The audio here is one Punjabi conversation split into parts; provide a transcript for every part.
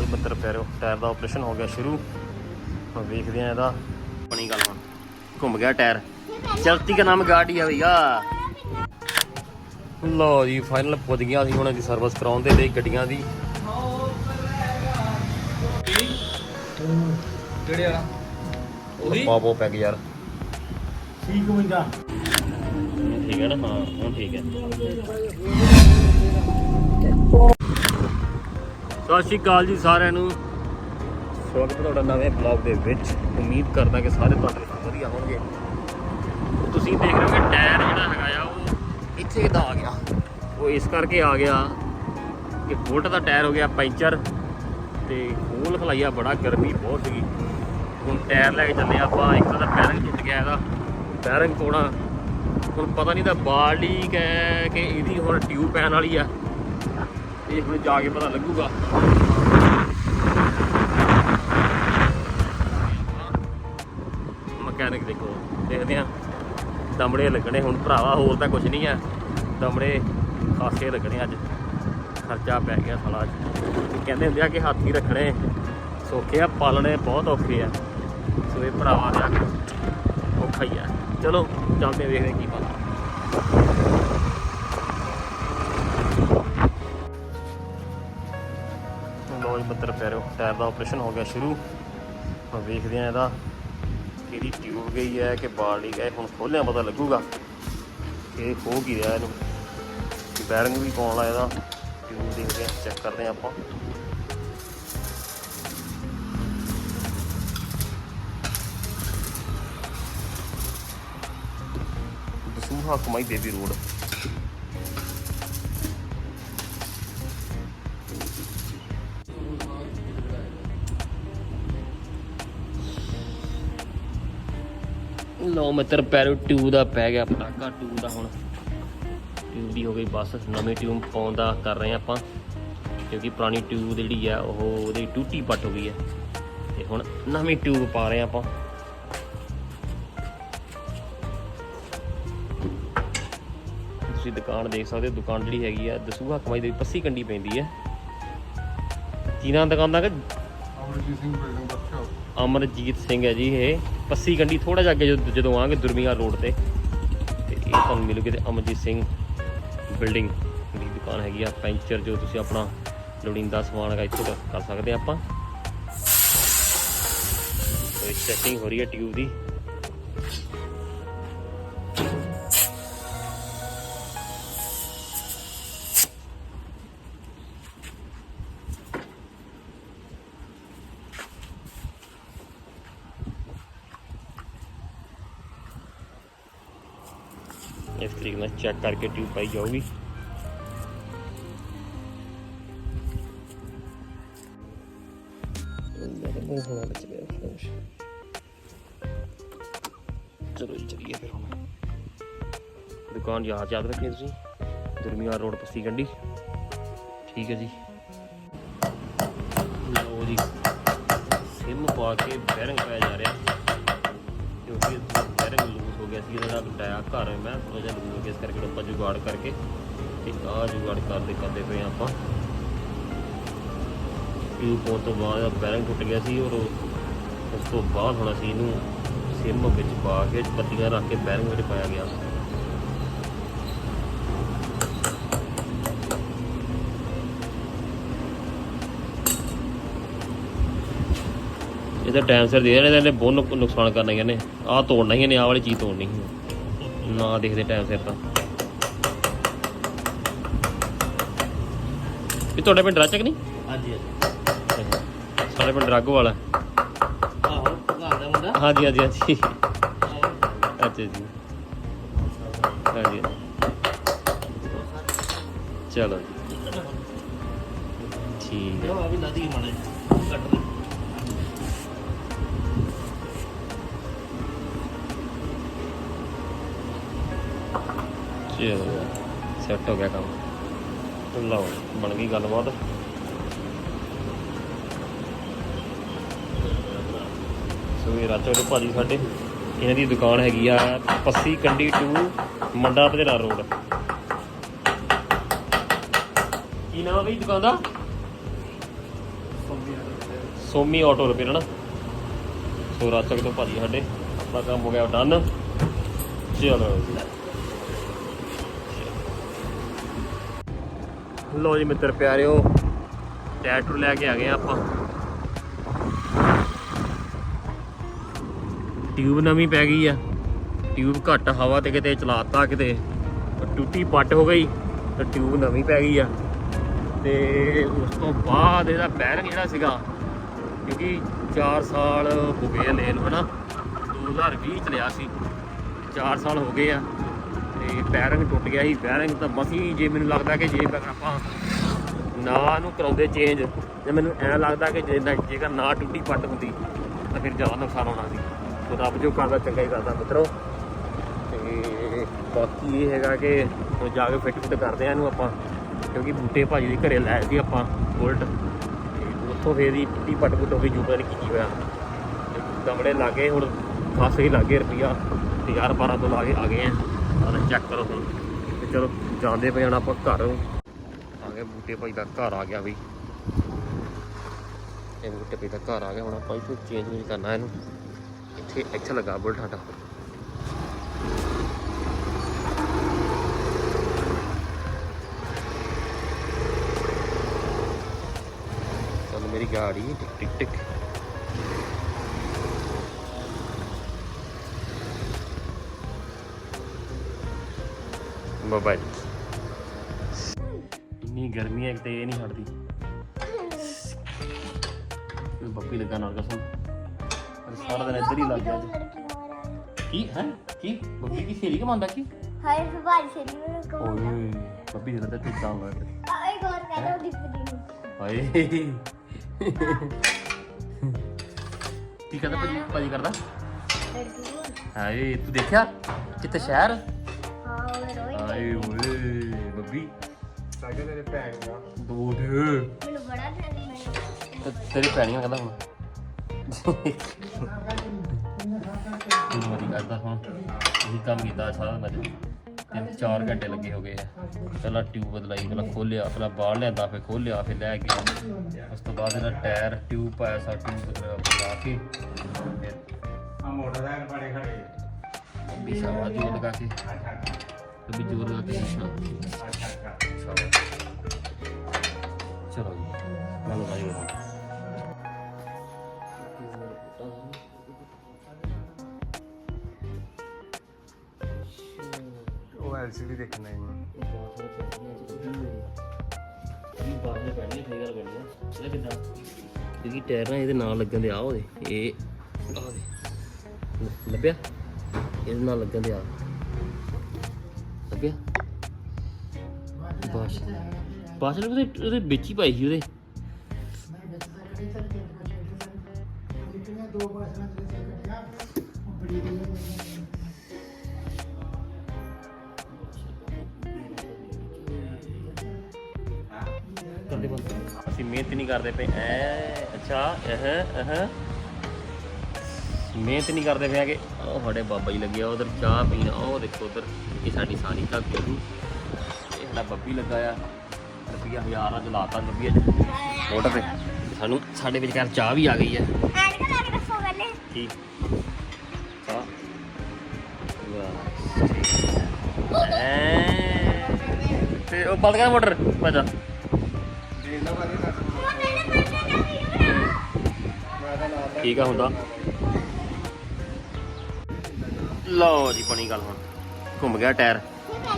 ਲੋ ਜੀ ਮਿੱਤਰ ਪਿਆਰਿਓ ਟਾਇਰ ਦਾ ਆਪਰੇਸ਼ਨ ਹੋ ਗਿਆ ਸ਼ੁਰੂ। ਹੁਣ ਵੇਖਦੇ ਆ ਇਹਦਾ। ਬਣੀ ਗੱਲ ਹੁਣ। ਘੁੰਮ ਗਿਆ ਟਾਇਰ। ਚਲਤੀ ਦਾ ਨਾਮ ਗਾੜੀ ਆ ਭਈਆ ਲੋ ਜੀ ਫਾਈਨਲ ਪੁੱਜ ਗਿਆ ਸੀ ਹੁਣ ਇਹਦੀ ਸਰਵਿਸ ਕਰਾਉਣ ਦੇ ਲਈ ਗੱਡੀਆਂ ਦੀ। ਕਿਹੜੇ ਵਾਲਾ ਉਹੀ ਪਾਪੋ ਪੈਗ ਯਾਰ। ਠੀਕ ਹੁੰਦਾ ਠੀਕ ਹੈ ਨਾ ਹਾਂ ਹੁਣ ਠੀਕ ਹੈ। ਸਤਿ ਸ਼੍ਰੀ ਅਕਾਲ ਜੀ ਸਾਰਿਆਂ ਨੂੰ। ਸਵਾਗਤ ਹੈ ਤੁਹਾਡਾ ਨਵੇਂ ਬਲੌਗ ਦੇ ਵਿੱਚ। ਉਮੀਦ ਕਰਦਾ ਕਿ ਸਾਰੇ ਤੁਹਾਡੇ ਵਧੀਆ ਹੋਣਗੇ। ਤੁਸੀਂ ਦੇਖ ਰਹੇ ਹੋ ਕਿ ਟਾਇਰ ਜਿਹੜਾ ਹੈਗਾ ਆ ਉਹ ਇੱਥੇ ਦਾ ਆ ਗਿਆ। ਉਹ ਇਸ ਕਰਕੇ ਆ ਗਿਆ ਕਿ ਬੁਲਟ ਦਾ ਟਾਇਰ ਹੋ ਗਿਆ ਪੈਂਚਰ ਤੇ ਖੋਲ ਖਲਾਈਆ ਬੜਾ ਗਰਮੀ ਬਹੁਤ ਸੀਗੀ। ਹੁਣ ਟਾਇਰ ਲੈ ਕੇ ਚੱਲੇ ਆਪਾਂ ਇੱਕ ਤਾਂ ਬੈਰਿੰਗ ਟੁੱਟ ਗਿਆ ਇਹਦਾ। ਬੈਰਿੰਗ ਤੋੜਾ ਹੁਣ ਪਤਾ ਨਹੀਂ ਤਾਂ ਬਾਲਡੀ ਕਹਿ ਕਿ ਇਹਦੀ ਹੁਣ ਟਿਊਬ ਪੈਣ ਵਾਲੀ ਆ। ਇਹ ਹੁਣ ਜਾ ਕੇ ਪਤਾ ਲੱਗੂਗਾ। ਮਕੈਨਿਕ ਦੇਖੋ, ਦੇਖਦੇ ਆ ਦਮੜੇ ਲੱਗਣੇ, ਹੁਣ ਭਰਾਵਾ ਹੋਰ ਤਾਂ ਕੁਝ ਨਹੀਂ ਆ। ਦਮੜੇ ਖਾਸੇ ਲੱਗਣੇ ਅੱਜ। ਖਰਚਾ ਪੈ ਗਿਆ ਸਾਲਾ ਕਹਿੰਦੇ ਹੁੰਦੇ ਆ ਕਿ ਹਾਥੀ ਰੱਖਣੇ। ਸੌਖੇ ਆ, ਪਾਲਣੇ ਬਹੁਤ ਔਖੇ ਆ। ਸੋ ਇਹ ਭਰਾਵਾ ਦਾ ਔਖਾ ਹੀ ਆ। ਚਲੋ, ਚੱਲਦੇ ਵੇਖਦੇ ਕੀ ਪਤਾ ਲੋ ਜੀ ਟਾਇਰ ਦਾ ਆਪਰੇਸ਼ਨ ਹੋ ਗਿਆ ਸ਼ੁਰੂ। ਹੁਣ ਵੇਖਦੇ ਆ ਇਹਦਾ ਕਿਹੜੀ ਟਿਊਬ ਗਈ ਹੈ ਕਿ ਬਾਲ ਨਹੀਂ ਗਏ। ਹੁਣ ਖੋਲਿਆ ਪਤਾ ਲੱਗੂਗਾ ਕਿ ਇਹ ਖੋ ਕੀ ਰਿਹਾ ਇਹਨੂੰ। ਬੈਰਿੰਗ ਵੀ ਪਾਉਣ ਵਾਲਾ ਇਹਦਾ। ਟਿਊਬ ਦੇਖਦੇ ਆ ਚੈੱਕ ਕਰਦੇ ਆ ਆਪਾਂ। ਦਸੂਹਾ ਕਮਾਈ ਬੇਬੀ ਰੋਡ। ਲੋ ਮਿੱਤਰ ਪੈਰੋ 2 ਦਾ ਪੈ ਗਿਆ ਪਟਾਕਾ 2 ਦਾ ਹੁਣ। ਟਿਊਬ ਦੀ ਹੋ ਗਈ, ਬਸ ਨਵੀਂ ਟਿਊਬ ਪਾਉਣ ਦਾ ਕਰ ਰਹੇ ਆਪਾਂ। ਕਿਉਂਕਿ ਪੁਰਾਣੀ ਟਿਊਬ ਜਿਹੜੀ ਆ, ਉਹ ਉਹਦੀ ਟੂਟੀ ਪੱਟ ਹੋ ਗਈ ਹੈ ਤੇ ਹੁਣ ਨਵੀਂ ਟਿਊਬ ਪਾ ਰਹੇ ਆਪਾਂ। ਤੁਸੀਂ ਦੁਕਾਨ ਦੇਖ ਸਕਦੇ ਹੋ, ਦੁਕਾਨ ਜਿਹੜੀ ਹੈਗੀ ਆ, ਦਸੂਹਾ ਕਮਾਈ ਦੀ ਪੱਸੀ ਕੰਡੀ ਪੈਂਦੀ ਹੈ ਕੀ ਨਾਮ ਦੁਕਾਨ ਦਾ ਕਿ? ਅਮਰਜੀਤ ਸਿੰਘ ਬਿਲਡਿੰਗ ਵਰਕਸ਼ਾਪ ਅਮਰਜੀਤ ਸਿੰਘ ਹੈ ਜੀ ਇਹ। ਪੱਸੀ ਕੰਡੀ ਥੋੜਾ ਜਿਹਾ ਅੱਗੇ ਜਦੋਂ- ਜਦੋਂ ਆਵਾਂਗੇ ਦੁਰਮੀਆ ਰੋਡ ਤੇ। ਤੇ ਇਹ ਤੁਹਾਨੂੰ ਮਿਲੂਗੀ ਤੇ ਅਮਰਜੀਤ ਸਿੰਘ ਬਿਲਡਿੰਗ ਦੀ ਦੁਕਾਨ ਹੈਗੀ ਆ, ਪੈਂਚਰ ਜੋ ਤੁਸੀਂ ਆਪਣਾ ਲੋੜੀਂਦਾ ਸਮਾਨ ਹੈਗਾ, ਇੱਥੋਂ ਕਰ- ਕਰ ਸਕਦੇ ਆ ਆਪਾਂ। ਚੈਕਿੰਗ ਹੋ ਰਹੀ ਹੈ ਟਿਊਬ ਦੀ। ਇਸ ਤਰੀਕੇ ਨਾਲ ਚੈੱਕ ਕਰਕੇ ਟਿਊਬ ਪਾਈ ਜਾਊਗੀ। ਚਲੋ ਜੀ, ਚੱਲੀਏ ਫਿਰ ਹੁਣ। ਦੁਕਾਨ ਯਾਦ ਯਾਦ ਰੱਖੀ ਤੁਸੀਂ। ਦੁਰਮੀਆ ਰੋਡ ਪੱਸੀ ਗੰਡੀ ਠੀਕ ਹੈ ਜੀ। ਲਓ ਜੀ। ਸਿਮ ਪਾ ਕੇ ਬੈਰਿੰਗ ਪਾਇਆ ਜਾ ਰਿਹਾ ਕਿਉਂਕਿ ਬੈਰਿੰਗ ਲੂਜ਼ ਹੋ ਗਿਆ ਘਰ, ਮੈਂ ਥੋੜਾ ਜਿਹਾ ਲੂਜ਼ ਹੋ ਇਸ ਕਰਕੇ ਆਪਾਂ ਜੁਗਾੜ ਕਰਕੇ ਤੇ ਆਹ ਜੁਗਾੜ ਕਰਦੇ ਕਰਦੇ ਪਏ ਆਪਾਂ। ਟਿਊਬ ਪਾਉਣ ਤੋਂ ਬਾਅਦ ਬੈਰਿੰਗ ਟੁੱਟ ਗਿਆ ਸੀ ਔਰ ਉਸ ਤੋਂ ਬਾਅਦ ਹੁਣ ਅਸੀਂ ਇਹਨੂੰ ਸਿਮ ਵਿੱਚ ਪਾ ਕੇ ਪੱਤੀਆਂ ਰੱਖ ਕੇ ਬੈਰਿੰਗ ਵਿੱਚ ਪਾਇਆ ਗਿਆ। ਇਹਦਾ ਟਾਈਮ ਸਿਰ ਦੇ ਦੇਣਾ ਇਹਨੇ ਬਹੁਤ ਨੁਕਸਾਨ ਕਰਨਾ ਇਹਨੇ। ਆਹ ਤੋੜਨਾ ਹੀ ਇਹਨੇ, ਆਹ ਵਾਲੀ ਚੀਜ਼ ਤੋੜਨੀ ਸੀ ਨਾ ਦੇਖਦੇ ਟਾਈਮ ਸਿਰ ਤਾਂ ਇਹ ਤੁਹਾਡੇ ਪਿੰਡ ਰਾਚਕ ਨਹੀਂ ਹਾਂਜੀ ਹਾਂਜੀ ਸਾਡੇ ਪਿੰਡ ਰਾਗੋ ਵਾਲਾ ਆਹੋ ਘਰ ਦਾ ਮੁੰਡਾ ਹਾਂਜੀ ਹਾਂਜੀ ਹਾਂਜੀ ਅੱਛਾ ਜੀ ਹਾਂਜੀ ਚਲੋ ਜੀ ਠੀਕ ਹੈ ਆ ਵੀ ਲਾਦੀ ਮਾਣੇ ਚਲੋ ਸੈੱਟ ਹੋ ਗਿਆ ਕੰਮ। ਲਓ ਬਣ ਗਈ ਗੱਲਬਾਤ। ਸੋ ਇਹ ਰਾਜੋ ਦੇ ਭਾਜੀ ਸਾਡੇ ਇਹਨਾਂ ਦੀ ਦੁਕਾਨ ਹੈਗੀ ਆ ਪੱਸੀ ਕੰਡੀ 2 ਮੰਡਾ ਪਧੇਰਾ ਰੋਡ। ਕੀ ਨਾਮ ਹੈ ਬਈ ਦੁਕਾਨ ਦਾ? ਸੋਮੀ ਆਟੋ ਰਿਪੇਅਰ। ਨਾ? ਸੋ ਰਾਚਕ ਤੋਂ ਭਾਜੀ ਸਾਡੇ ਆਪਣਾ ਕੰਮ ਹੋ ਗਿਆ ਡਨ ਚਲੋ ਲੋ ਜੀ ਮਿੱਤਰ ਪਿਆਰਿਓ ਟੈਟੂ ਲੈ ਕੇ ਆ ਗਏ ਆਪਾਂ। ਟਿਊਬ ਨਵੀਂ ਪੈ ਗਈ ਆ। ਟਿਊਬ ਘੱਟ ਹਵਾ ਤੇ ਕਿਤੇ ਚਲਾਤਾ ਕਿਤੇ ਟੁੱਟੀ ਪੱਟ ਹੋ ਗਈ, ਤੇ ਟਿਊਬ ਨਵੀਂ ਪੈ ਗਈ ਆ। ਤੇ ਉਸ ਤੋਂ ਬਾਅਦ ਇਹਦਾ ਬੈਰਿੰਗ ਜਿਹੜਾ ਸੀਗਾ? ਕਿਉਂਕਿ 4 ਸਾਲ ਹੋ ਗਏ ਆ ਲੈਨ ਹਨਾ। 2020 ਚ ਲਿਆ ਸੀ। 4 ਸਾਲ ਹੋ ਗਏ ਆ। ਤੇ ਬੈਰਿੰਗ ਟੁੱਟ ਗਿਆ ਸੀ ਬੈਰਿੰਗ ਤਾਂ ਮਸੀ ਜੇ ਮੈਨੂੰ ਲੱਗਦਾ ਕਿ ਜੇ ਅਗਰ ਆਪਾਂ ਨਾ ਨੂੰ ਕਰਾਉਂਦੇ ਚੇਂਜ ਤੇ ਮੈਨੂੰ ਐਂ ਲੱਗਦਾ ਕਿ ਜੇ ਨਾ- ਜੇਕਰ ਨਾ ਟੁੱਟੀ ਪੱਟ ਹੁੰਦੀ, ਤਾਂ ਫਿਰ ਜ਼ਿਆਦਾ ਨੁਕਸਾਨ ਹੋਣਾ ਸੀ। ਤੇ ਰੱਬ ਜੋ ਕਰਦਾ, ਚੰਗਾ ਹੀ ਕਰਦਾ ਮਿੱਤਰੋ। ਤੇ ਬਾਕੀ ਇਹ ਹੈਗਾ ਕਿ ਹੁਣ ਜਾ ਕੇ ਫਿੱਟ ਫਿੱਟ ਕਰਦੇ ਆ ਇਹਨੂੰ ਆਪਾਂ, ਕਿਉਂਕਿ ਬੂਟੇ ਭਾਜੀ ਦੇ ਘਰੇ ਲੈ ਸੀ ਆਪਾਂ ਬੁਲਟ ਤੇ ਉੱਥੋਂ ਫੇਰ ਦੀ ਟੁੱਟੀ ਪੱਟ ਪੁੱਟ ਹੋ ਗਈ ਜੂਬਰ ਨੇ ਕੀ ਹੋਇਆ। ਤੇ ਕਮਰੇ ਲਾਗੇ, ਹੁਣ ਖਾਸੇ ਹੀ ਲਾਗੇ ਰੁਪਿਆ 1000 12 ਤੋਂ ਲਾ ਕੇ ਆ ਗਏ ਆ। ਆਹ ਚੈੱਕ ਕਰੋ ਹੁਣ। ਤੇ ਚਲੋ ਜਾਂਦੇ ਪਏ ਹੁਣ ਆਪਾਂ ਘਰ। ਆ ਗਿਆ ਬੂਟੇ ਭਾਈ ਦਾ ਘਰ ਆ ਗਿਆ ਬਈ ਇਹ ਬੂਟੇ ਭਾਈ ਦਾ ਘਰ ਆ ਗਿਆ ਹੁਣ ਆਪਾਂ ਇਥੋਂ ਚੇਂਜ ਨਹੀਂ ਕਰਨਾ ਇਹਨੂੰ। ਇੱਥੇ ਇੱਥੇ ਲੱਗਾ ਬੁਲਟ ਸਾਡਾ ਚੱਲ ਮੇਰੀ ਗਾੜੀ ਟਿਕ ਟਿਕ ਟਿਕ। ਮੋਬਾਈਲ। ਇੰਨੀ ਗਰਮੀ ਹੈ ਕਿਤੇ ਇਹ ਨਹੀਂ ਹਟਦੀ। ਬੱਪੀ ਲੱਗਾ ਨਾਲ ਕਸਮ। ਪਰ ਸਾਰਾ ਦਿਨ ਇੱਧਰ ਹੀ ਲੱਗ ਗਿਆ ਅੱਜ। ਕੀ ਹੈ? ਕੀ? ਬੱਪੀ ਕੀ ਸਹੇਲੀ ਕਮਾਉਂਦਾ ਕੀ? ਹਾਏ ਫਵਾਰ ਸ਼ਰੀ ਮੈਨੂੰ ਕੋ ਓਏ ਬੱਪੀ ਜਿਹੜਾ ਤੇ ਤਾਂ ਲੱਗ ਆਏ ਗੌਰ ਕਰੋ ਨੂੰ। ਹਾਏ। ਕੀ ਕਰਦਾ ਭਾਜੀ? ਭਾਜੀ ਕਰਦਾ? ਹਾਏ ਤੂੰ ਦੇਖਿਆ? ਕਿਤੇ ਸ਼ਹਿਰ? ਹਾਏ ਓਏ ਬੱਬੀ। ਸਾਗੇ ਤੇਰੇ ਭੈਣ ਦਾ। ਦੋ ਦੇ ਮੈਨੂੰ ਬੜਾ ਠੰਡੀ ਮੈਂ ਤੇ ਤੇਰੀ ਪੈਣੀਆਂ ਕਹਿੰਦਾ ਹੁਣ। ਤੂੰ ਮਰੀ ਕਰਦਾ ਹੁਣ? ਇਹ ਕੰਮ ਕੀਤਾ ਸਾਰਾ ਮੈਂ ਤਿੰਨ ਚਾਰ ਘੰਟੇ ਲੱਗੇ ਹੋ ਗਏ ਆ। ਪਹਿਲਾਂ ਟਿਊਬ ਬਦਲਾਈ ਪਹਿਲਾਂ ਖੋਲਿਆ ਪਹਿਲਾਂ ਬਾਹਰ ਲਿਆਂਦਾ ਫਿਰ ਖੋਲਿਆ ਫਿਰ ਲੈ ਗਿਆ ਉਸ ਤੋਂ ਬਾਅਦ ਇਹਦਾ ਟਾਇਰ ਟਿਊਬ ਪਾਇਆ ਸਾ ਟਿਊਬ ਬਦਲਾ ਕੇ। ਆ ਮੋਟਰਸਾਈਕਲ ਬੜੇ ਖੜੇ। ਬਿਸ਼ਾ ਵਾਜੂ ਲਗਾ ਕੇ। ਵੀ ਜੋਰ ਲਗਾ ਕੇ ਸ਼ਾਬਾਸ਼। ਚਲੋ ਜੀ। ਮੈਂ ਲਗਾਈ ਹੋਣਾ ਉਹ ਐਲਸੀਡੀ ਦੇਖਣਾ ਹੈ ਕਿਉਂਕਿ ਟਾਇਰ ਨਾ ਇਹਦੇ ਨਾਲ ਲੱਗਣ ਦੇ ਆ ਉਹਦੇ ਇਹ ਆ ਦੇ ਲ- ਲੱਭਿਆ? ਇਹਦੇ ਨਾਲ ਲੱਗਣ ਦੇ ਆ ਲੱਭਿਆ ਬਾਸ਼। ਬਾਸ਼ ਨੇ ਉਹਦੇ ਉਹਦੇ ਵਿੱਚ ਹੀ ਪਾਈ ਸੀ ਉਹਦੇ। ਅਸੀਂ ਮਿਹਨਤ ਨਹੀਂ ਕਰਦੇ ਪਏ। ਐ, ਅੱਛਾ, ਅਹ ਅਹ। ਮਿਹਨਤ ਨਹੀਂ ਕਰਦੇ ਪਏ ਕਿ ਉਹ ਸਾਡੇ ਬਾਬਾ ਜੀ ਲੱਗੇ ਆ ਉਧਰ ਚਾਹ ਪੀਣ। ਉਹ ਦੇਖੋ ਉਧਰ ਇਹ ਸਾਡੀ ਸਾਰੀ ਘਰ ਦੀ ਇਹ ਸਾਡਾ ਬੱਬੀ ਲੱਗਾ ਆ। ਰੁਪਿਆ ਹਜ਼ਾਰ ਅੱਜ ਲਾਤਾ ਬੱਬੀ ਅੱਜ ਮੋਟਰ ਤੇ। ਸਾਨੂੰ ਸਾਡੇ ਵਿੱਚ ਘਰ ਚਾਹ ਵੀ ਆ ਗਈ ਹੈ। ਐਡ ਕਰ ਲਾ ਕੇ ਦੱਸੋ ਪਹਿਲੇ। ਕੀ ਚਾਹ। ਤੇ ਉਹ ਕਰ ਮੋਟਰ। ਭਾਜਾ ਠੀਕ ਆ ਹੁੰਦਾ ਲਓ ਜੀ ਬਣੀ ਗੱਲ ਹੁਣ। ਘੁੰਮ ਗਿਆ ਟਾਇਰ।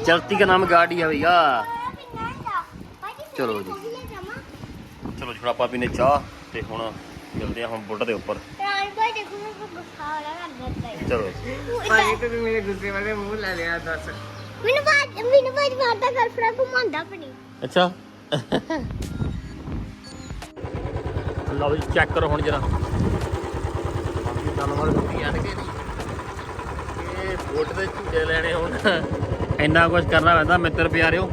ਚਲਤੀ ਦਾ ਨਾਮ ਗਾੜੀ ਹੈ ਭਈਆ। ਚਲੋ ਜੀ। ਚਲੋ ਜੀ ਆਪਾਂ ਪੀਨੇ ਚਾਹ ਤੇ ਹੁਣ ਮਿਲਦੇ ਆ ਹੁਣ ਬੁੱਟ ਦੇ ਉੱਪਰ। ਕਰ ਚਲੋ ਭਾਜੀ ਤੇ ਮੇਰੇ ਗੁੱਸੇ ਵਾਲੇ ਮੂੰਹ ਲੈ ਲਿਆ ਦੱਸ। ਮੈਨੂੰ ਬਾਅਦ ਮੈਨੂੰ ਬਾਅਦ ਮਾਰਦਾ ਗਰਲਫ੍ਰੈਂਡ ਘੁਮਾਉਂਦਾ ਆਪਣੀ। ਅੱਛਾ। ਲਓ ਜੀ ਚੈੱਕ ਕਰੋ ਹੁਣ ਜਰਾ। ਜਾਨਵਰ ਹੁੰਦੀ ਐਨ ਕਿ ਨਹੀਂ। ਇਹ ਦੇ ਝੂਟੇ ਲੈਣੇ ਹੁਣ। ਇੰਨਾ ਕੁਝ ਕਰਨਾ ਪੈਂਦਾ, ਮਿੱਤਰ ਪਿਆਰਿਓ।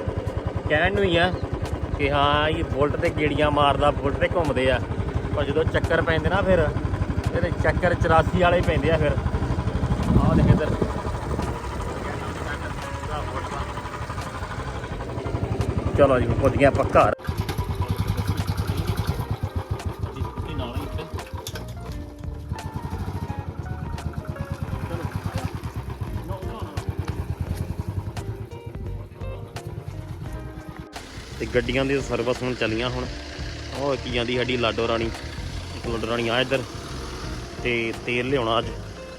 ਕਹਿਣ ਨੂੰ ਹੀ ਆ ਕਿ ਹਾਂ, ਇਹ ਬੁਲਟ ਤੇ ਗੇੜੀਆਂ ਮਾਰਦਾ ਬੁਲਟ ਤੇ ਘੁੰਮਦੇ ਆ। ਪਰ ਜਦੋਂ ਚੱਕਰ ਪੈਂਦੇ ਨਾ ਫਿਰ, ਇਹਦੇ ਚੱਕਰ 84 ਵਾਲੇ ਪੈਂਦੇ ਆ ਫਿਰ। ਆਹ ਦੇਖ ਇੱਧਰ। ਚਲੋ ਜੀ ਪਹੁੰਚ ਗਏ ਆਪਾਂ ਗੱਡੀਆਂ ਦੀ ਸਰਵਿਸ ਹੁਣ ਚੱਲੀਆਂ ਹੁਣ। ਉਹ ਇੱਕ ਜਾਂਦੀ ਸਾਡੀ ਲਾਡੋ ਰਾਣੀ ਲਾਡੋ ਰਾਣੀ ਆ ਇੱਧਰ ਤੇ ਤੇਲ ਲਿਆਉਣਾ ਅੱਜ।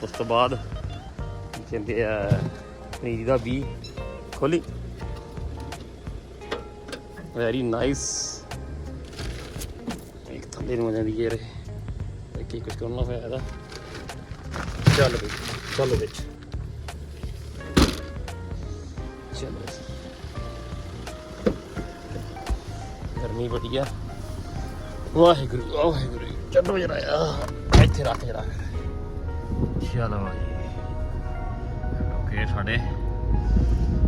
ਉਸ ਤੋਂ ਬਾਅਦ ਕਹਿੰਦੇ ਆ, ਪਨੀਰ ਦਾ ਵੀ ਖੋਲੀ। ਵੈਰੀ ਨਾਈਸ ਇੱਕ ਥੱਲੇ ਨੂੰ ਆ ਜਾਂਦੀ ਹੈ ਕੀ ਕੁਝ ਕਰਨਾ ਹੋਇਆ ਇਹਦਾ। ਚੱਲ ਬਈ, ਚੱਲ ਵਿੱਚ। ਗਰਮੀ ਬੜੀ ਆ ਵਾਹਿਗੁਰੂ ਵਾਹਿਗੁਰੂ ਚੱਲੋ ਜਰਾ ਆ। ਇੱਥੇ ਰੱਖ ਜਰਾ। ਚਲੋ ਜੀ ਓਕੇ ਸਾਡੇ।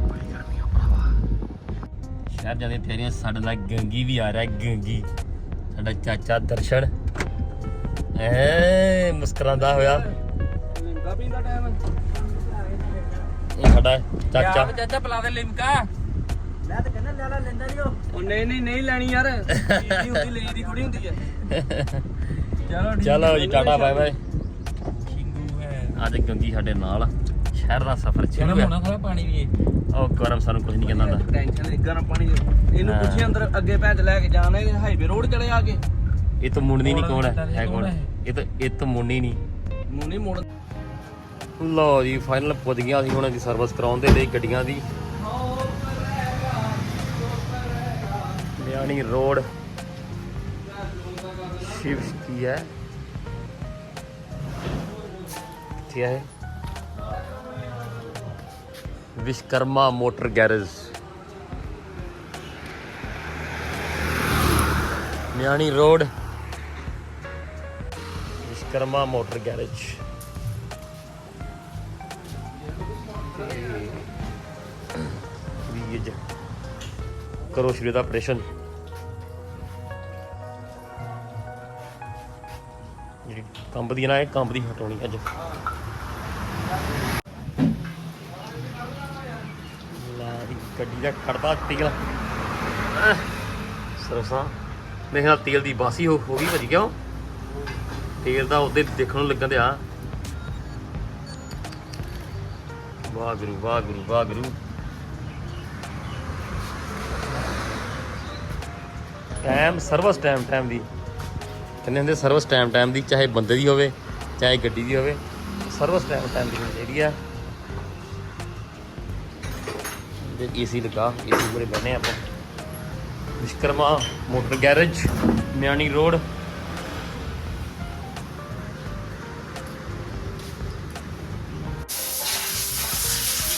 ਬੜੀ ਗਰਮੀ ਆ ਭਰਾਵਾ। ਸ਼ਹਿਰ ਜਾਂਦੇ ਤੇਰੀਆਂ ਸਾਡੇ ਨਾਲ ਗੰਗੀ ਵੀ ਆ ਰਿਹਾ ਗੰਗੀ। ਸਾਡਾ ਚਾਚਾ ਦਰਸ਼ਨ। ਐ ਮੁਸਕਰਾਉਂਦਾ ਹੋਇਆ। ਲਿੰਗਾ ਪੀਂਦਾ ਟਾਈਮ ਇਹ ਸਾਡਾ ਚਾਚਾ। ਚਾਚਾ ਪਿਲਾ ਦੇ ਲਿਮਕਾ। ਲੈਂਦਾ ਨਹੀਂ ਉਹ। ਨਹੀਂ ਨਹੀਂ ਨਹੀਂ ਲੈਣੀ ਯਾਰ। ਚੀਜ਼ ਹੁੰਦੀ ਲਈ ਦੀ ਥੋੜੀ ਹੁੰਦੀ ਹੈ। ਚਲੋ ਠੀਕ ਚਲੋ ਜੀ ਟਾਟਾ ਬਾਏ ਬਾਏ ਹੈ। ਅੱਜ ਗੰਗੀ ਸਾਡੇ ਨਾਲ। ਸ਼ਹਿਰ ਦਾ ਸਫ਼ਰ ਸ਼ੁਰੂ ਹੈ ਥੋੜਾ ਪਾਣੀ ਵੀ ਉਹ ਗਰਮ ਸਾਨੂੰ ਕੁਝ ਨਹੀਂ ਕਹਿੰਦਾ ਹੁੰਦਾ। ਟੈਨਸ਼ਨ ਨਹੀਂ ਗਰਮ ਪਾਣੀ ਇਹਨੂੰ ਹਾਂ। ਪੁੱਛੀ ਅੰਦਰ ਅੱਗੇ ਭੈਣ ਲੈ ਕੇ ਜਾਣਾ ਇਹ ਹਾਈਵੇ ਰੋਡ ਚਲੇ ਆ ਕੇ। ਇਹ ਤਾਂ ਮੁੜਨੀ ਨਹੀਂ ਕੌਣ ਹੈ? ਕੌਣ ਹੈ ਕੌਣ? ਇਹ ਤਾਂ ਇਹ ਤਾਂ ਮੁੜਨੀ ਨਹੀਂ। ਮੂੰਹ ਨਹੀਂ ਮੋੜ ਲਓ ਜੀ ਫਾਈਨਲ ਪੁੱਜ ਗਿਆ ਅਸੀਂ ਹੁਣ ਦੀ ਸਰਵਿਸ ਕਰਾਉਣ ਦੇ ਲਈ ਗੱਡੀਆਂ ਦੀ। ਮਿਆਣੀ ਰੋਡ। ਸ਼ਿਵ ਕੀ ਹੈ? ਕੀ ਹੈ? Vishwakarma motor garage. Niani road. Vishwakarma motor garage. ਵੀ ਅੱਜ ਕਰੋ ਸ਼ੁਰੂ ਦਾ ਆਪਰੇਸ਼ਨ। ਜਿਹੜੀ ਕੰਬ ਦੀ ਨਾ, ਇਹ ਕੰਬ ਹਟਾਉਣੀ ਅੱਜ। ਲਾ ਗੱਡੀ ਦਾ ਖੜਦਾ ਤੇਲ। ਸਰਸਾ ਮੇਰੇ ਨਾਲ ਤੇਲ ਦੀ ਬਾਸੀ ਹੋ ਹੋ ਗਈ ਭਾਜੀ ਕਿਉਂ ਤੇਲ ਦਾ ਉਹਦੇ ਦੇਖਣ ਨੂੰ ਲੱਗਣ ਦਿਆ। ਵਾਹ ਗੁਰੂ Waheguru Waheguru time service time time ਦੀ। ਕਹਿੰਦੇ ਹੁੰਦੇ ਸਰਵਿਸ ਟਾਈਮ ਟਾਈਮ ਦੀ, ਚਾਹੇ ਬੰਦੇ ਦੀ ਹੋਵੇ, ਚਾਹੇ ਗੱਡੀ ਦੀ ਹੋਵੇ ਸਰਵਿਸ ਟਾਈਮ ਟਾਈਮ ਦੀ ਹੋਣੀ ਚਾਹੀਦੀ ਆ। ਦੇ ਏਸੀ ਲਗਾ ਏਸੀ ਮੂਰੇ ਬਹਿਨੇ ਆਪਾਂ। Vishwakarma motor garage Miani road.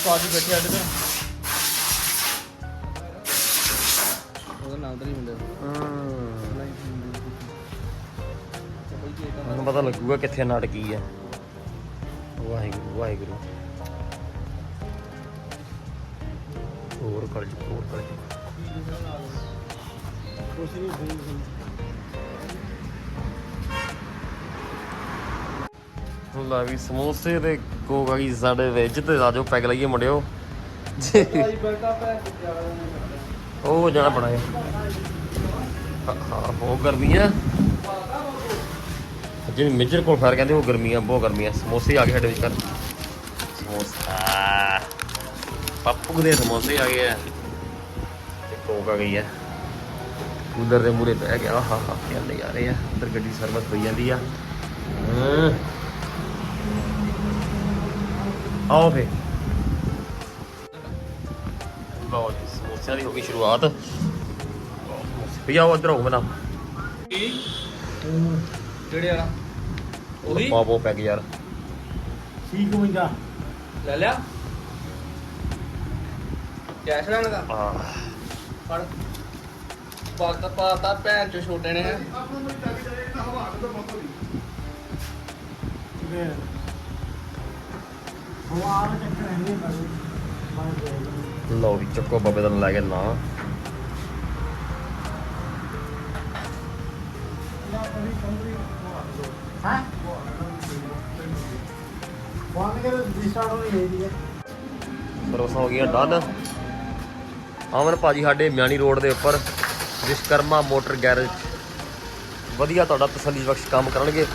ਕਾਜੀ ਬੈਠੇ ਅੱਡੇ ਤੇ ਮੈਨੂੰ ਲੱਗੂਗਾ ਕਿੱਥੇ ਨਟ ਕੀ ਹੈ ਵਾਹਿਗੁਰੂ ਵਾਹਿਗੁਰੂ। ਹੋਰ ਕਰ ਜੀ ਹੋਰ ਕਰ ਜੀ ਲਾ ਵੀ ਸਮੋਸੇ ਤੇ ਕੋਕ ਆ ਸਾਡੇ ਵਿੱਚ ਤੇ ਆਜੋ ਪੈਗ ਲਈਏ ਮੁੰਡਿਓ। ਉਹ ਜਾਣਾ ਬਣਾਏ ਹਾਂ ਹਾਂ, ਬਹੁਤ ਜਿਹੜੀ ਆ ਮੇਜਰ ਕੋਲ ਫਾਰ ਕਹਿੰਦੇ ਉਹ ਗਰਮੀਆਂ, ਬਹੁਤ ਗਰਮੀਆਂ। ਸਮੋਸੇ ਆ ਗਏ ਸਾਡੇ ਵਿੱਚ ਸਮੋਸਾ। ਪੱਪੂ ਦੇ ਸਮੋਸੇ ਆ ਗਏ ਆ। ਤੇ ਕੋਕ ਆ ਗਈ ਆ। ਉਧਰ ਦੇ ਮੂਰੇ ਬਹਿ ਗਿਆ। ਆਹਾ ਹਾ ਕੀ ਨਜ਼ਾਰੇ ਆ। ਉਧਰ ਗੱਡੀ ਸਰਵਿਸ ਹੋਈ ਜਾਂਦੀ ਆ। ਆਓ ਫੇ ਲਓ ਜੀ, ਸਮੋਸਿਆਂ ਦੀ ਹੋ ਗਈ ਸ਼ੁਰੂਆਤ। ਭਈਆ, ਉਹ ਉਧਰ ਹੋ ਬਣਾ ਜਿਹੜੇ ਵਾਲਾ ਉਹੀ ਪਾਪੋ ਪੈਗ ਯਾਰ। ਲੈ ਲਿਆ। ਕੈਸ਼ ਲੈਣ ਦਾ? ਆ ਫੜ। ਪਾਤਾ ਪਾਤਾ ਭੈਣ ਚੋ ਛੋਟੇ ਨੇ। ਲਓ ਵੀ ਚੱਕੋ ਬਾਬੇ ਦਾ ਲੈ ਕੇ ਨਾ। ਬੰਦ ਹੋ ਗਿਆ ਡਨ ਅਮਨ ਭਾਜੀ ਸਾਡੇ ਮਿਆਣੀ ਰੋਡ ਦੇ ਉੱਪਰ ਵਿਸ਼ਕਰਮਾ ਮੋਟਰ ਗੈਰੇਜ ਵਧੀਆ ਤੁਹਾਡਾ ਤਸੱਲੀ ਬਖਸ਼ ਕੰਮ ਕਰਨਗੇ।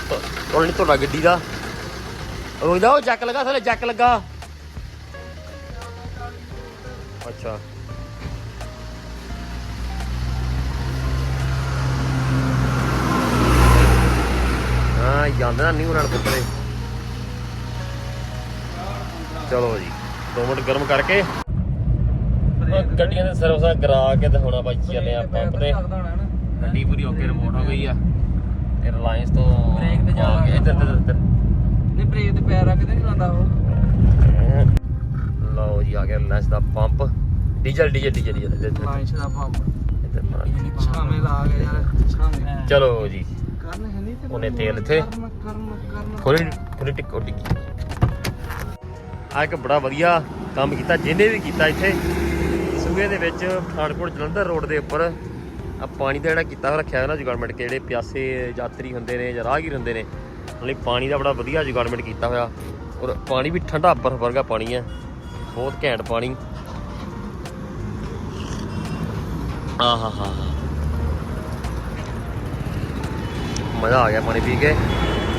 ਤੁਹਾਡੀ ਤੁਹਾਡਾ ਗੱਡੀ ਦਾ। ਰੋਜਦਾ ਉਹ ਜੱਕ ਲਗਾ ਥਲੇ ਜੱਕ ਲੱਗਾ। ਅੱਛਾ। ਹਾਂ ਜਾਂਦਾ ਨਹੀਂ ਉਹਨਾਂ ਕੋਲੇ ਚਲੋ ਜੀ ਦੋ ਮਿੰਟ ਗਰਮ ਕਰਕੇ। ਗੱਡੀਆਂ ਦੇ ਸਰਵਿਸਾਂ ਕਰਾ ਕੇ ਤੇ ਹੁਣ ਆਪਾਂ ਚੱਲੇ ਆ ਪੰਪ ਤੇ ਗੱਡੀ ਪੂਰੀ ਓਕੇ ਰਿਪੋਰਟ ਹੋ ਗਈ ਆ। ਤੇ ਰਿਲਾਇੰਸ ਤੋਂ ਬ੍ਰੇਕ ਤੇ ਜਾ ਆ ਕੇ ਇੱਧਰ ਇੱਧਰ ਇੱਧਰ। ਨਹੀਂ ਬ੍ਰੇਕ ਤੇ ਪੈਰ ਰੱਖ ਕੇ ਨਹੀਂ ਲਾਉਂਦਾ ਉਹ। ਲਓ ਜੀ ਆ ਗਿਆ ਰਿਲਾਇੰਸ ਦਾ pump diesel diesel diesel diesel ਦਾ ਪੰਪ ਇੱਧਰ ਮਾਰ। ਛਾਵੇਂ ਲਾ ਕੇ ਯਾਰ ਛਾਵੇਂ। ਚਲੋ ਜੀ। ਕਰਨ ਹੈ ਨਹੀਂ ਤੇ ਉਹਨੇ ਤੇਲ ਇੱਥੇ। ਕਰਨ ਕਰਨ ਕਰਨ ਖੋਲੀ ਖੋਲੀ ਟਿੱਕੋ ਟਿੱਕੀ। ਆ ਇੱਕ ਬੜਾ ਵਧੀਆ ਕੰਮ ਕੀਤਾ, ਜਿਹਨੇ ਵੀ ਕੀਤਾ ਇੱਥੇ। ਸੂਏ ਦੇ ਵਿੱਚ ਪਠਾਨਕੋਟ ਜਲੰਧਰ ਰੋਡ ਦੇ ਉੱਪਰ ਆ ਪਾਣੀ ਦਾ ਜਿਹੜਾ ਕੀਤਾ ਹੋਇਆ, ਰੱਖਿਆ ਹੋਇਆ ਨਾ ਜੁਗਾੜਮੈਂਟ ਕੇ ਜਿਹੜੇ ਪਿਆਸੇ ਯਾਤਰੀ ਹੁੰਦੇ ਨੇ ਜਾਂ ਰਾਹਗੀਰ ਹੁੰਦੇ ਨੇ ਉਹਨਾਂ ਲਈ ਪਾਣੀ ਦਾ ਬੜਾ ਵਧੀਆ ਜੁਗਾੜਮੈਂਟ ਕੀਤਾ ਹੋਇਆ। ਔਰ ਪਾਣੀ ਵੀ ਠੰਡਾ ਬਰਫ਼ ਵਰਗਾ ਪਾਣੀ ਹੈ, ਬਹੁਤ ਘੈਂਟ ਪਾਣੀ। ਆ ਹਾ ਹਾ ਮਜ਼ਾ ਆ ਗਿਆ ਪਾਣੀ ਪੀ ਕੇ।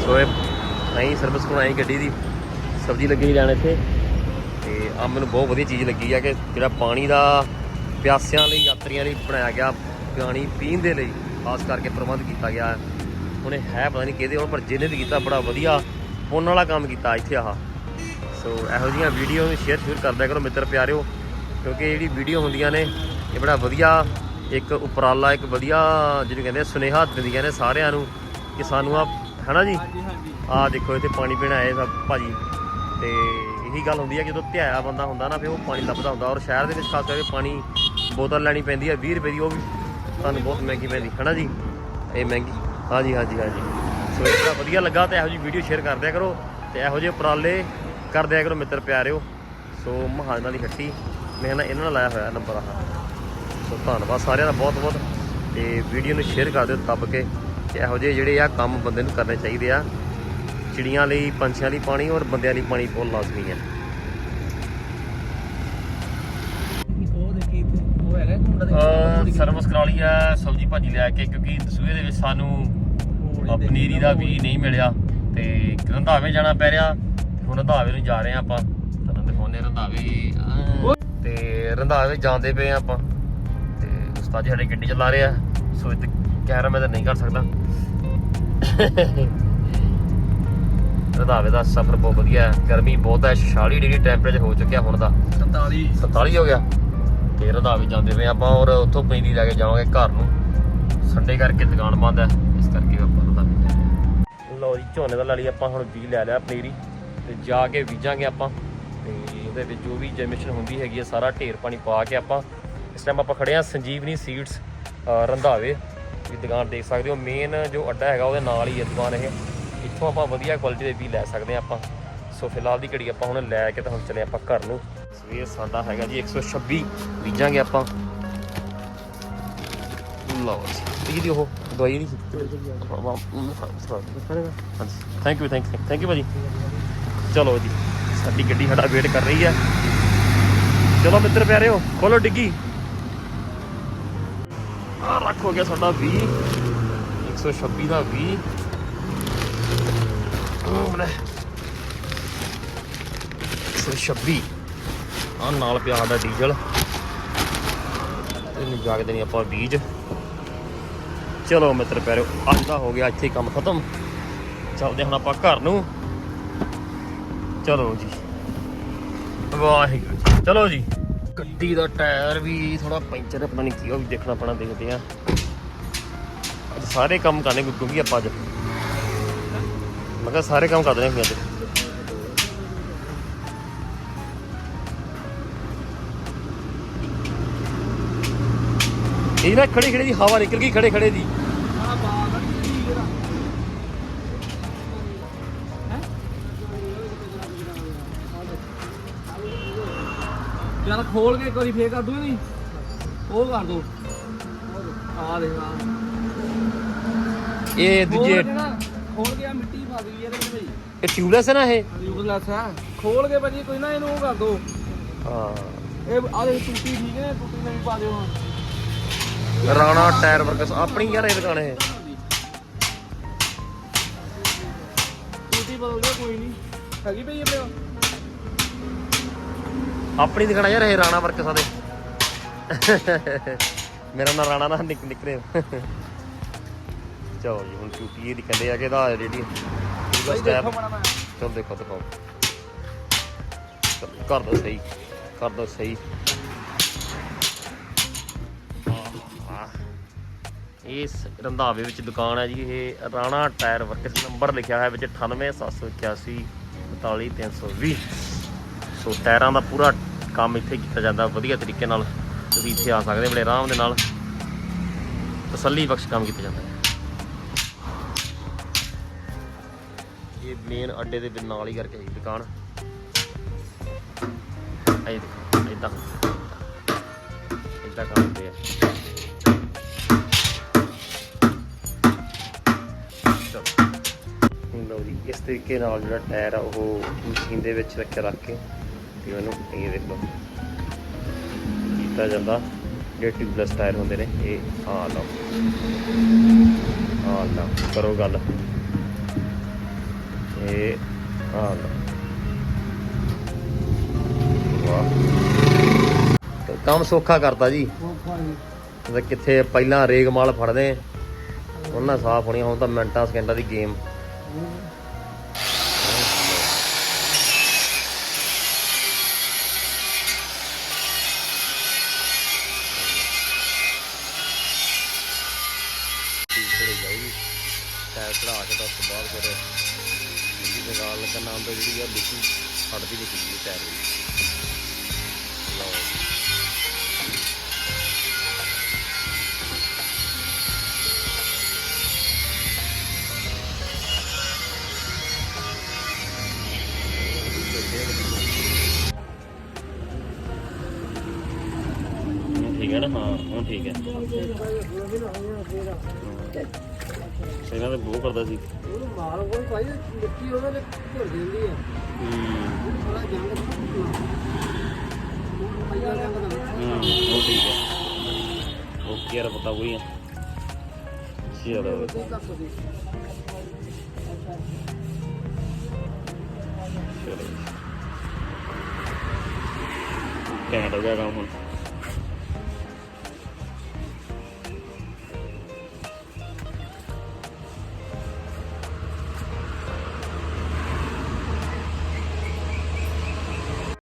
ਸੋ ਇਹ ਨਹੀਂ ਸਰਵਿਸ ਕਰਾਈ ਗੱਡੀ ਦੀ ਸਬਜ਼ੀ ਲੱਗੀ ਲੈਣ ਇੱਥੇ। ਤੇ ਆ ਮੈਨੂੰ ਬਹੁਤ ਵਧੀਆ ਚੀਜ਼ ਲੱਗੀ ਆ ਕਿ ਜਿਹੜਾ ਪਾਣੀ ਦਾ ਪਿਆਸਿਆਂ ਲਈ ਯਾਤਰੀਆਂ ਲਈ ਬਣਾਇਆ ਗਿਆ ਪਾਣੀ ਪੀਣ ਦੇ ਲਈ ਖਾਸ ਕਰਕੇ ਪ੍ਰਬੰਧ ਕੀਤਾ ਗਿਆ। ਹੁਣ ਇਹ ਹੈ ਪਤਾ ਨਹੀਂ ਕਿਹਦੇ ਹੁਣ ਪਰ ਜਿਹਨੇ ਵੀ ਕੀਤਾ ਬੜਾ ਵਧੀਆ ਪੁੰਨ ਵਾਲਾ ਕੰਮ ਕੀਤਾ ਇੱਥੇ ਆਹ। ਸੋ ਇਹੋ ਜਿਹੀਆਂ ਵੀਡੀਓ ਨੂੰ ਸ਼ੇਅਰ ਸ਼ੇਅਰ ਕਰਦਿਆ ਕਰੋ ਮਿੱਤਰ ਪਿਆਰਿਓ ਕਿਉਂਕਿ ਜਿਹੜੀ ਵੀਡੀਓ ਹੁੰਦੀਆਂ ਨੇ ਇਹ ਬੜਾ ਵਧੀਆ ਇੱਕ ਉਪਰਾਲਾ ਇੱਕ ਵਧੀਆ ਜਿਹਨੂੰ ਕਹਿੰਦੇ ਸੁਨੇਹਾ ਦਿੰਦੀਆਂ ਨੇ ਸਾਰਿਆਂ ਨੂੰ ਕਿ ਸਾਨੂੰ ਆ ਹੈਨਾ ਜੀ? ਆ ਦੇਖੋ ਇੱਥੇ ਪਾਣੀ ਪੀਣ ਆਏ ਸਭ ਭਾਜੀ। ਇਹੀ ਗੱਲ ਹੁੰਦੀ ਹੈ ਕਿ ਜਦੋਂ ਧਿਆਇਆ ਬੰਦਾ ਹੁੰਦਾ ਨਾ, ਫਿਰ ਉਹ ਪਾਣੀ ਲੱਭਦਾ ਹੁੰਦਾ। ਔਰ ਸ਼ਹਿਰ ਦੇ ਵਿੱਚ ਖਾਸ ਕਰਕੇ ਪਾਣੀ ਬੋਤਲ ਲੈਣੀ ਪੈਂਦੀ ਹੈ 20 ਰੁਪਏ ਦੀ, ਉਹ ਵੀ ਤੁਹਾਨੂੰ ਬਹੁਤ ਮਹਿੰਗੀ ਪੈਂਦੀ। ਹੈ ਨਾ ਜੀ? ਇਹ ਮਹਿੰਗੀ। ਹਾਂਜੀ ਹਾਂਜੀ ਹਾਂਜੀ। ਸੋ ਇਹ ਬੜਾ ਵਧੀਆ ਲੱਗਾ ਤੇ ਇਹੋ ਜਿਹੀ ਵੀਡੀਓ ਸ਼ੇਅਰ ਕਰ ਦਿਆ ਕਰੋ ਤੇ ਇਹੋ ਜਿਹੇ ਉਪਰਾਲੇ ਕਰ ਦਿਆ ਕਰੋ, ਮਿੱਤਰ ਪਿਆਰਿਓ। ਸੋ ਮਹਾਜਨਾਂ ਦੀ ਹੱਟੀ ਮੈਂ ਨਾ ਇਹਨਾਂ ਨਾਲ ਲਾਇਆ ਹੋਇਆ ਨੰਬਰ ਆਹ। ਸੋ ਧੰਨਵਾਦ ਸਾਰਿਆਂ ਦਾ ਬਹੁਤ ਬਹੁਤ। ਤੇ ਵੀਡੀਓ ਨੂੰ ਸ਼ੇਅਰ ਕਰ ਦਿਓ ਦੱਬ ਕੇ। ਤੇ ਇਹੋ ਜਿਹੇ ਜਿਹੜੇ ਆ ਕੰਮ ਬੰਦੇ ਨੂੰ ਕਰਨੇ ਚਾਹੀਦੇ ਆ। ਚਿੜੀਆਂ ਲਈ ਪੰਛੀਆਂ ਲਈ ਪਾਣੀ ਔਰ ਬੰਦਿਆਂ ਲਈ ਪਾਣੀ ਬਹੁਤ ਲਾਜ਼ਮੀ ਹੈ। ਉਹ ਦੇਖੀ ਇੱਥੇ ਉਹ ਹੈਗਾ ਮੁੰਡਾ ਦੇ ਸਰਵਿਸ ਕਰਾ ਲਈ ਆ ਸਬਜੀ ਭਾਜੀ ਲੈ ਕੇ ਕਿਉਂਕਿ ਦਸੂਏ ਦੇ ਵਿੱਚ ਸਾਨੂੰ ਅ, ਪਨੀਰੀ ਦਾ ਵੀ ਨਹੀਂ ਮਿਲਿਆ ਤੇ ਰੰਧਾਵੇ ਜਾਣਾ ਪੈ ਰਿਹਾ। ਹੁਣ ਰੰਧਾਵੇ ਨੂੰ ਜਾ ਰਹੇ ਆ ਆਪਾਂ। ਤੁਹਾਨੂੰ ਦਿਖਾਉਂਦੇ ਰੰਧਾਵੇ। ਤੇ ਰੰਧਾਵੇ ਜਾਂਦੇ ਪਏ ਆ ਆਪਾਂ। ਤੇ ਉਸਤਾਦ ਜੀ ਸਾਡੀ ਗੱਡੀ ਚਲਾ ਰਹੇ ਆ। ਸੋ ਇਹ ਕੈਮਰਾ ਮੈਂ ਤਾਂ ਨਹੀਂ ਕਰ ਸਕਦਾ। ਰੰਧਾਵੇ ਦਾ ਸਫ਼ਰ ਬਹੁਤ ਵਧੀਆ ਹੈ। ਗਰਮੀ ਬਹੁਤ ਹੈ 46 ਡਿਗਰੀ ਟੈਂਪਰੇਚਰ ਹੋ ਚੁੱਕਿਆ ਹੁਣ ਦਾ। 47 47 ਹੋ ਗਿਆ। ਤੇ ਰੰਧਾਵੇ ਜਾਂਦੇ ਪਏ ਆਪਾਂ ਔਰ ਉੱਥੋਂ ਪੈਂਦੀ ਲੈ ਕੇ ਜਾਵਾਂਗੇ ਘਰ ਨੂੰ। ਸੰਡੇ ਕਰਕੇ ਦੁਕਾਨ ਬੰਦ ਹੈ ਇਸ ਕਰਕੇ ਆਪਾਂ ਰੰਧਾਵੇ ਜਾ ਰਹੇ ਹਾਂ। ਲਓ ਜੀ ਝੋਨੇ ਦਾ ਲਾਲੀ ਆਪਾਂ ਹੁਣ ਬੀਜ ਲੈ ਲਿਆ ਪਨੀਰੀ ਤੇ ਜਾ ਕੇ ਬੀਜਾਂਗੇ ਆਪਾਂ। ਤੇ ਉਹਦੇ ਵਿੱਚ ਜੋ ਵੀ ਜਰਮੀਸ਼ਨ ਹੁੰਦੀ ਹੈਗੀ ਹੈ ਸਾਰਾ ਢੇਰ ਪਾਣੀ ਪਾ ਕੇ ਆਪਾਂ। ਇਸ ਟਾਈਮ ਆਪਾਂ ਖੜੇ ਆ ਸੰਜੀਵਨੀ ਸੀਡਸ ਰੰਧਾਵੇ। ਦੀ ਦੁਕਾਨ ਦੇਖ ਸਕਦੇ ਹੋ ਮੇਨ ਜੋ ਅੱਡਾ ਹੈਗਾ ਉਹਦੇ ਨਾਲ ਹੀ ਹੈ ਦੁਕਾਨ ਇਹ। ਇੱਥੋਂ ਆਪਾਂ ਵਧੀਆ ਕੁਆਲਿਟੀ ਦੇ ਵੀ ਲੈ ਸਕਦੇ ਆ ਆਪਾਂ। ਸੋ ਫਿਲਹਾਲ ਦੀ ਘੜੀ ਆਪਾਂ ਹੁਣ ਲੈ ਕੇ ਤਾਂ ਹੁਣ ਚਲੇ ਆਪਾਂ ਘਰ ਨੂੰ। ਸਵੇਰ ਸਾਡਾ ਹੈਗਾ ਜੀ 126 ਬੀਜਾਂਗੇ ਆਪਾਂ। ਲਓ ਜੀ ਇਹ ਉਹ, ਦਵਾਈ ਦੀ thank you thank you thank you ਭਾਜੀ। ਚਲੋ ਜੀ, ਸਾਡੀ ਗੱਡੀ ਸਾਡਾ ਵੇਟ ਕਰ ਰਹੀ ਹੈ ਚਲੋ ਮਿੱਤਰ ਪਿਆਰਿਓ, ਖੋਲੋ ਡਿੱਗੀ। ਆ ਰੱਖ ਹੋ ਗਿਆ ਸਾਡਾ 20 126 ਦਾ 20 ਉਹ ਲੈ 126 ਆ ਨਾਲ ਪਿਆ ਸਾਡਾ ਡੀਜ਼ਲ। ਇਹਨੂੰ ਜਾ ਦੇਣੀ ਆਪਾਂ ਬੀਜ। ਚਲੋ ਮਿੱਤਰ ਪਿਆਰਿਓ, ਅੱਜ ਦਾ ਹੋ ਗਿਆ ਇੱਥੇ ਕੰਮ ਖਤਮ। ਚੱਲਦੇ ਹੁਣ ਆਪਾਂ ਘਰ ਨੂੰ। ਚਲੋ ਜੀ। ਵਾਹਿਗੁਰੂ ਚਲੋ ਜੀ। ਗੱਡੀ ਦਾ ਟਾਇਰ ਵੀ ਥੋੜਾ ਪੈਂਚਰ ਹੈ, ਪਤਾ ਨਹੀਂ ਕੀ ਉਹ ਵੀ ਦੇਖਣਾ ਪੈਣਾ, ਦੇਖਦੇ ਆ ਅੱਜ ਸਾਰੇ ਕੰਮ ਕਰਨੇ ਗੁੱਗੂ ਵੀ ਆਪਾਂ ਅੱਜ। ਮੈਂ ਕਿਹਾ ਸਾਰੇ ਕੰਮ ਕਰ ਦੇਣੇ ਅੱਜ ਇਹ ਨਾ ਖੜੀ ਖੜੀ ਦੀ ਹਵਾ ਨਿਕਲ ਗਈ ਖੜੇ ਖੜੇ ਦੀ। ਯਾਰ ਖੋਲ ਕੇ ਇੱਕ ਵਾਰੀ ਫੇਰ ਕਰ ਦੂੰ ਨਹੀਂ ਉਹ ਕਰ ਦੋ। ਆ ਦੇਖ ਆ। ਇਹ ਦੂਜੇ ਖੋਲ ਕੇ ਆ ਮਿੱਟੀ ਫਸ ਗਈ ਇਹਦੇ ਵਿੱਚ ਇਹ ਟਿਊਬਲੈਸ ਹੈ ਨਾ ਇਹ? ਯੂਗਲੈਸ ਆ ਖੋਲ ਕੇ ਭਾਜੀ ਕੋਈ ਨਾ ਇਹਨੂੰ ਉਹ ਕਰ ਦੋ। ਹਾਂ। ਇਹ ਆ ਦੇ ਟੂਟੀ ਠੀਕ ਹੈ ਟੂਟੀ ਨਵੀਂ ਪਾ ਦਿਓ। ਹਾਂ ਰਾਣਾ ਟਾਇਰ ਵਰਕਸ ਆਪਣੀ ਯਾਰ ਇਹ ਦੁਕਾਨ ਇਹ। ਟੂਟੀ ਬਦਲ ਦਿਓ ਕੋਈ ਨਹੀਂ। ਹੈਗੀ ਪਈ ਕੋਲ? ਆਪਣੀ ਦੁਕਾਨ ਯਾਰ ਇਹ ਰਾਣਾ ਵਰਕਸ ਆ ਦੇ ਮੇਰਾ ਨਾਂ ਰਾਣਾ ਨਾ ਨਿਕ ਨਿਕਲੇ ਚਲੋ ਜੀ ਹੁਣ ਟੂਟੀ ਇਹਦੀ ਕਹਿੰਦੇ ਆ ਕਿ ਇਹਦਾ ਜਿਹੜੀ ਸਟੈਪ ਚਲ ਦੇਖੋ ਦਿਖਾਓ। ਚਲੋ, ਕਰ ਦੋ ਸਹੀ ਕਰ ਦੋ ਸਹੀ। ਇਸ ਰੰਧਾਵੇ ਵਿੱਚ ਦੁਕਾਨ ਹੈ ਜੀ ਇਹ ਰਾਣਾ ਟਾਇਰ ਵਰਕਸ ਨੰਬਰ ਲਿਖਿਆ ਹੋਇਆ ਵਿੱਚ 98781 45320 ਸੋ ਟਾਇਰਾਂ ਦਾ ਪੂਰਾ ਕੰਮ ਇੱਥੇ ਕੀਤਾ ਜਾਂਦਾ ਵਧੀਆ ਤਰੀਕੇ ਨਾਲ ਤੁਸੀਂ ਇੱਥੇ ਆ ਸਕਦੇ ਬੜੇ ਆਰਾਮ ਦੇ ਨਾਲ ਤਸੱਲੀ ਬਖਸ਼ ਕੰਮ ਕੀਤਾ ਜਾਂਦਾ। ਹੈ ਮੇਨ ਅੱਡੇ ਦੇ ਨਾਲ ਹੀ ਕਰਕੇ ਹੈ ਦੁਕਾਨ। ਇਹ ਦੇਖੋ ਇਦਾਂ ਇਦਾਂ ਕੰਮ ਆ। ਲਓ ਜੀ, ਇਸ ਤਰੀਕੇ ਨਾਲ ਜਿਹੜਾ ਟਾਇਰ ਆ, ਉਹ ਮਸ਼ੀਨ ਦੇ ਵਿੱਚ ਰੱਖ ਰੱਖ ਕੇ ਤੇ ਉਹਨੂੰ ਇਹ ਲਓ ਕੀਤਾ ਜਾਂਦਾ। ਜਿਹੜੇ ਟਿਊਬਲੈਸ ਟਾਇਰ ਹੁੰਦੇ ਨੇ, ਇਹ ਆ ਲਓ। ਆ ਲਓ, ਕਰੋ ਗੱਲ। ਇਹ ਆ ਵਾਹ। ਕੰਮ ਸੌਖਾ ਕਰਤਾ ਜੀ। ਤੇ ਕਿੱਥੇ ਪਹਿਲਾਂ ਰੇਗ ਮਾਲ ਫੜਦੇ ਉਹਨਾਂ ਸਾਫ਼ ਹੋਣੀ ਹੁਣ ਤਾਂ ਮਿੰਟਾਂ ਸਕਿੰਟਾਂ ਦੀ ਗੇਮ। ਠੀਕ ਹੈ ਨਾ? ਹਾਂ ਹੁਣ ਠੀਕ ਹੈ। ਇਹਨਾਂ ਦੇ ਬਹੁਤ ਕਰਦਾ ਸੀ। ਮਾਲ ਕੋਈ ਭਾਈ ਮਿੱਟੀ ਉਹਦੇ ਲਈ ਘੁਰ ਜਾਂਦੀ ਹੈ। ਹੂੰ ਥੋੜਾ ਜੰਗ ਪਈਆ ਦਾ ਹੂੰ। ਉਹ ਠੀਕ ਹੈ ਉਹ ਕੀ ਯਾਰ ਪਤਾ ਹੋਈ ਹੈ ਚਲੋ ਚਲੋ। ਘੈਂਟ ਹੋ ਗਿਆ ਕੰਮ ਹੁਣ।